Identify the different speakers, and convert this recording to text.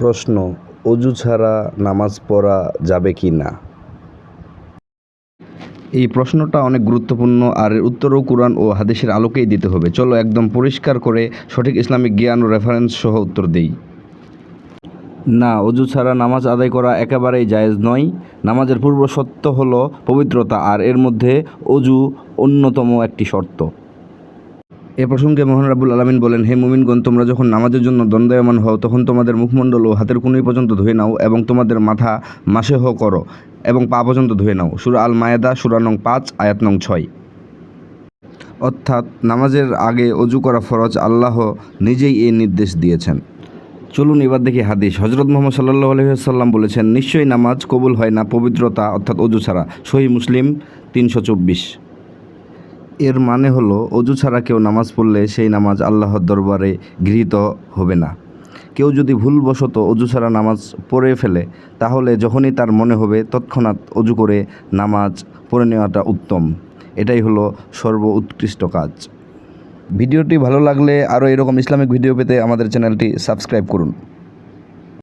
Speaker 1: প্রশ্ন, অজু ছাড়া নামাজ পড়া যাবে কি না? এই প্রশ্নটা অনেক গুরুত্বপূর্ণ আর এর উত্তরও কোরআন ও হাদিসের আলোকেই দিতে হবে। চলো একদম পরিষ্কার করে সঠিক ইসলামিক জ্ঞান ও রেফারেন্স সহ উত্তর দেই। না, অজু ছাড়া নামাজ আদায় করা একেবারেই জায়েজ নয়। নামাজের পূর্ব শর্ত হলো পবিত্রতা আর এর মধ্যে অজু অন্যতম একটি শর্ত। এ প্রসঙ্গে মোহন রাবুল আলমিন বলেন, হে মুমিনগণ, তোমরা যখন নামাজের জন্য দণ্ডায়মান হও, তখন তোমাদের মুখমণ্ডল ও হাতের কুনুই পর্যন্ত ধুয়ে নাও এবং তোমাদের মাথা মাসেহ করো এবং পা পর্যন্ত ধুয়ে নাও। সুরা আল মায়েদা সুরা নং পাঁচ, আয়াত নং ছয়। অর্থাৎ নামাজের আগে অজু করা ফরজ আল্লাহ নিজেই এই নির্দেশ দিয়েছেন। চলুন এবার দেখি হাদিস। হজরত মোহাম্মদ সাল্লাহ আলহিহাল্লাম বলেছেন, নিশ্চয়ই নামাজ কবুল হয় না, পবিত্রতা অর্থাৎ অজু ছাড়া। সহি মুসলিম, তিনশো চব্বিশ। এর মানে হলো, অজু ছাড়া কেউ নামাজ পড়লে সেই নামাজ আল্লাহর দরবারে গৃহীত হবে না। কেউ যদি ভুলবশত অজু ছাড়া নামাজ পড়ে ফেলে, তাহলে যখনই তার মনে হবে, তৎক্ষণাৎ অজু করে নামাজ পড়ে নেওয়াটা উত্তম। এটাই হলো সর্ব উৎকৃষ্ট কাজ। ভিডিওটি ভালো লাগলে আরও এরকম ইসলামিক ভিডিও পেতে আমাদের চ্যানেলটি সাবস্ক্রাইব করুন।